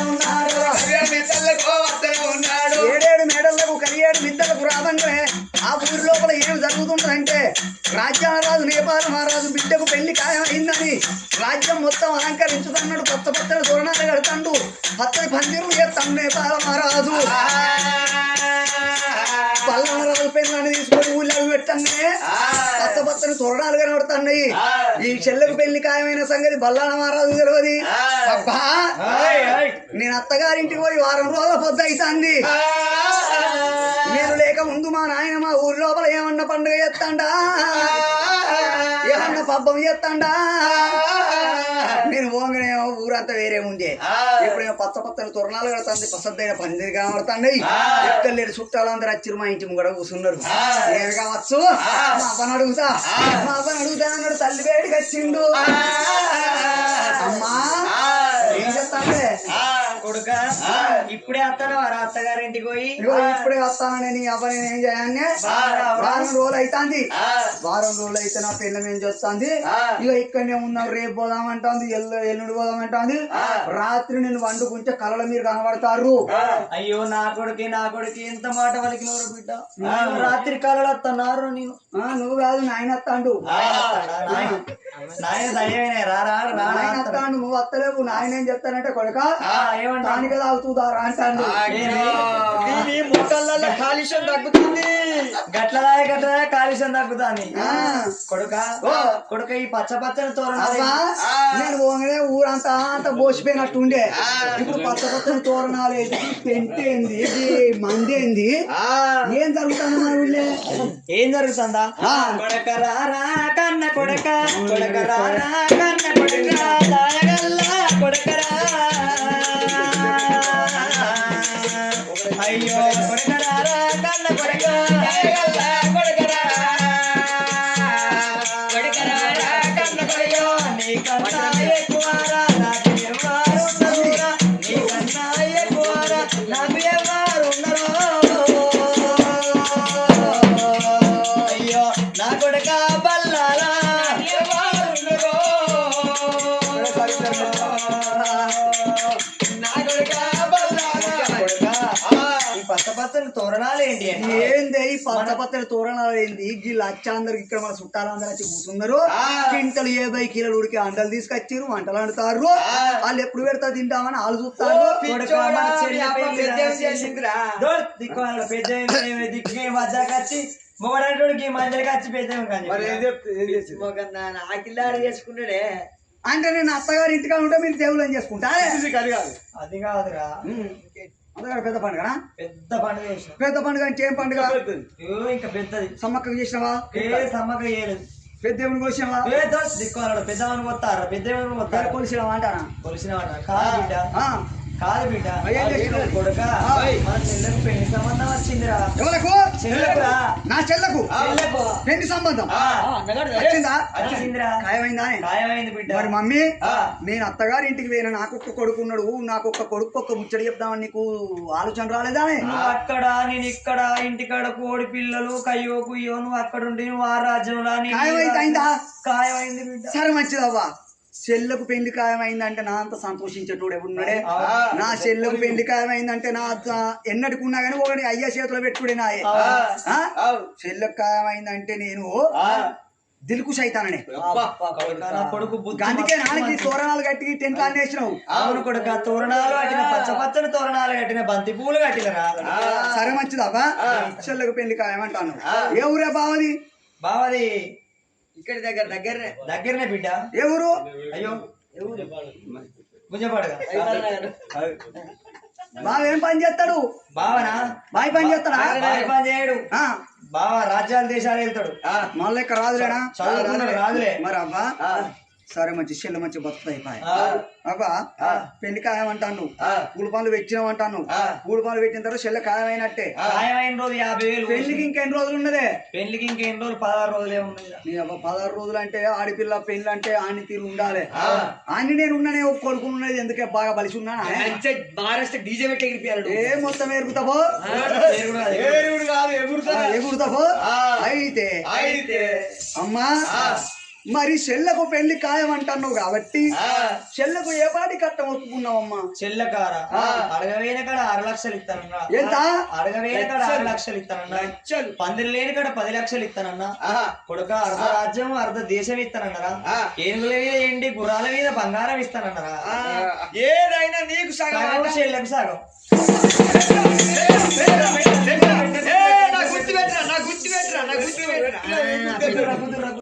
ఉన్నాడు. ఏడేడు మేడలకు కలియేడు మిద్దలకు రావంగానే ఆ ఊరి లోపల ఏం జరుగుతుందంటే రాజ్యారాజు నేపాల మహారాజు బిడ్డకు పెళ్ళి ఖాయమైందని రాజ్యం మొత్తం అలంకరించుతున్నాడు కొత్త పచ్చని తోరణాలు కడతాడు పచ్చని పందిరులు చేస్తాడు నేపాల మహారాజు. పల్లారాజు పెళ్ళని తీసుకొని ఊళ్ళో కొత్త పచ్చని తోరణాలు కనబడుతున్నాయి. ఈ చెల్లెకు పెళ్ళి ఖాయమైన సంగతి బల్లాల మహారాజు తెలియదు అబ్బా నేను అత్తగారింటికి పోయి వారం రోజుల పొద్దు అవుతుంది నేను లేక ముందు మా నాయన మా ఊరి లోపల ఏమన్నా పండుగ చేస్తాడా? ఏమన్నా పబ్బం చేస్తాడా? నేను పోగానే ఊరంతా వేరే ఉండే. ఎప్పుడైనా పచ్చ పచ్చని తొరణాలు కడుతుంది పసద్దైన పందిరి కనబడుతున్నాయి ఎక్కడ లేని చుట్టాలందరూ వచ్చి మా ఇంటి ముంగడ కూర్చున్నారు. నేను కావచ్చు? మా అవ్వని అడుగుతా. మా అవ్వని అడుగుతా అన్నాడు తల్లి వేడికి వచ్చిండు. అమ్మా ఏం చేస్తాండే? కొడుక. ఇప్పుడే వస్తాను. వారు అత్తగారింటికి పోయి. ఇప్పుడే వస్తానని నీ అవ్వని ఏం చేయాలి వారం రోజులు అవుతుంది వారం రోజులు అయితే నా పిల్లం ఏం చేస్తుంది ఇక ఇక్కడనే ఉన్నాం రేపు పోదామంటుంది ఎల్లు ఎల్లుండి పోదామంటుంది. రాత్రి నేను వండుకుంటే కళల మీరు కనబడతారు. అయ్యో నా కొడుకి నా కొడుకి ఎంత మాట వలికినవరు బిడ్డ. నేను రాత్రి కళలు వస్తున్నారు నేను. ఆ, నువ్వు కాదు నాయన వస్తాడు నాయన రా రా రా నాయన నువ్వు వస్తలేవు నాయన ఏం చెప్తానంటే కొడక ఏమంటా తానిక తాగుతుందారా అంటాడు. దీని ముక్కలలో కాలుష్యం తగ్గుతుంది. గట్లదాయ గట్లదాయ కాలుష్యం తగ్గుతుంది. కొడుక కొడుక ఈ పచ్చ పచ్చని నేను పోగానే ఊరంతా అంత బోసిపోయినట్టు ఉండే ఇప్పుడు పచ్చ పచ్చని తోరణాలు ఏంటి పెంటేంది ఇది మందేంది ఏం జరుగుతుంది మన ఊళ్ళో ఏం జరుగుతుందా. కొడక రారా కన్న కొడక కొడక రారా కన్న కొడక దాయగల్లా కొడకరా ఈ పచ్చ పచ్చని తోరణాలు ఏంటి అంటే ఏంది ఈ పచ్చ పచ్చని తోరణాలు ఏంది వీళ్ళు వచ్చాందరికి ఇక్కడ మన చుట్టాలందరూ వచ్చి కూర్చున్నారు. కింటలు యాభై కిలోలు ఉడికి అంటలు తీసుకొచ్చారు వంటలు వండుతారు వాళ్ళు ఎప్పుడు పెడతా తింటామని వాళ్ళు చూస్తారు మొగడానికి పెద్ద ఆకిల్లారు అంటే నేను అత్తగారి ఇంటికాడ ఉంటే మీరు దేవుళ్ళు ఏం చేసుకుంటా అది కాదురా. అత్తగారు పెద్ద పండుగ పెద్ద పండుగ పెద్ద పండుగ అంటే ఏం పండుగ? ఇంకా పెద్దది. సమ్మక్క చేసినవా? ఏ సమ్మక్క చేయలేదు. పెద్ద దేవుని కొలిసినవా ఏ దోస్? దిక్కుమాలడు పెద్దవాళ్ళు పోతారా పెద్దవాళ్ళు పోతారా కొలిసినవా అంటారా. కొలిసిన కాదు బిడ్డ? కొడుక. మన చెల్లెకు పెళ్ళి సంబంధం వచ్చిందిరా. చెల్లెకురా నా చెల్లకు? చెల్లెకు. పెళ్ళి సంబంధం? ఆ, వచ్చిందా? వచ్చిందిరా. ఖాయమైందా? ఖాయమైంది బిడ్డ. మరి మమ్మీ. నేను అత్తగారి ఇంటికి పోయిన నాకు ఒక్క కొడుకున్నాడు నాకు ఒక్క కొడుకు ఒక్క ముచ్చట చెప్దామని నీకు ఆలోచన రాలేదా? అక్కడ నేను ఇక్కడ ఇంటికాడ కోడి పిల్లలు కయ్యో కుయ్యో నువ్వు అక్కడ ఉండి నువ్వు ఆ రాజ్యంలో ఖాయమైంది? ఖాయమైంది బిడ్డ. సరే మంచిదవ్వా. చెల్లెకు పెళ్ళి ఖాయమైందంటే నా అంత సంతోషించేటోడు ఎవడున్నాడే? నా చెల్లెకు పెళ్ళి ఖాయమైందంటే నా అంత ఎన్నటికున్నా కానీ ఒకటి అయ్య చేతిలో పెట్టుకుడే నాయే. ఆ? చెల్లెకు ఖాయమైందంటే నేను దిల్కు సైతాననే. నా అందుకే నాన్నకి. తోరణాలు కట్టి టెంట్ అన్నేసినావు. అవును కొడుక తోరణాలు కట్టిన పచ్చ పచ్చని తోరణాలు కట్టిన బంతి పూలు కట్టినరా? సరే మంచిదవ్వా చెల్లెకు పెళ్ళి ఖాయమంటాను. ఏ ఊరే బావది? బావది? ఇక్కడ దగ్గర దగ్గరనే. దగ్గరనే బిడ్డ. ఏ ఊరు? అయ్యో. గుంజపాడుగా బావ ఏం పని చేస్తాడు? బావనా? బాయ్ పని చేస్తాడా? బావి పని చేయడు. ఆ, బావ రాజ్యాలు దేశాలు వెళ్తాడు. మళ్ళీ ఇక్కడ చదువుకున్నాడు రాదులే. మరి అబ్బా సరే మంచి చెల్లె మంచి బతుకుతాయి అబ్బా పెళ్ళి ఖాయమంటాను పూల పనులు పెట్టినామంటాను ఆ. పూల పనులు పెట్టిన తర్వాత చెల్లె ఖాయమైనట్టే ఖాయమైన రోజు యాభై వేలు పెళ్ళికి ఇంకెన్ని రోజులు ఉన్నదే? పెళ్ళికి ఇంకెన్ని రోజులు? పదహారు రోజులే ఉన్నాయి నీ అబ్బా పదహారు రోజులు అంటే ఆడపిల్ల పెళ్ళి అంటే ఆని తీరు ఉండాలి. ఆ. ఆని నేను ఉన్నానే ఒక కొడుకు ఉన్నది ఎందుకే బాగా బలిసి ఉన్నానా మహారాష్ట్ర డీజే పెట్టి ఎగిరిపోయాడు ఏ మొత్తం ఎగురుతావో ఆ. అయితే అయితే. అమ్మా. మరి చెల్లకు పెళ్ళి ఖాయం అంటున్నావు కాబట్టి. చెల్లకు ఏ పాటి కట్టం ఒప్పుకున్నావమ్మా చెల్లకార. అడగవేన కాడ ఆరు లక్షలు ఇస్తానన్నా ఎంత? అడగవేన కాడ ఆరు లక్షలు. ఇస్తానన్నా లక్షలు. పందిరి లేని కాడ పది లక్షలు ఇస్తానన్నా. కొడుక అర్ధ రాజ్యం అర్ధ దేశం ఇస్తానన్నారా. ఏనుగుల మీద ఎండి గుర్రాల మీద బంగారం ఇస్తానన్నారా. ఏదైనా నీకు సగం. చెల్లెకు సగం నా గుర్తు పెట్టరా నా గుర్తు పెట్టరా నా గుర్తు పెట్టరా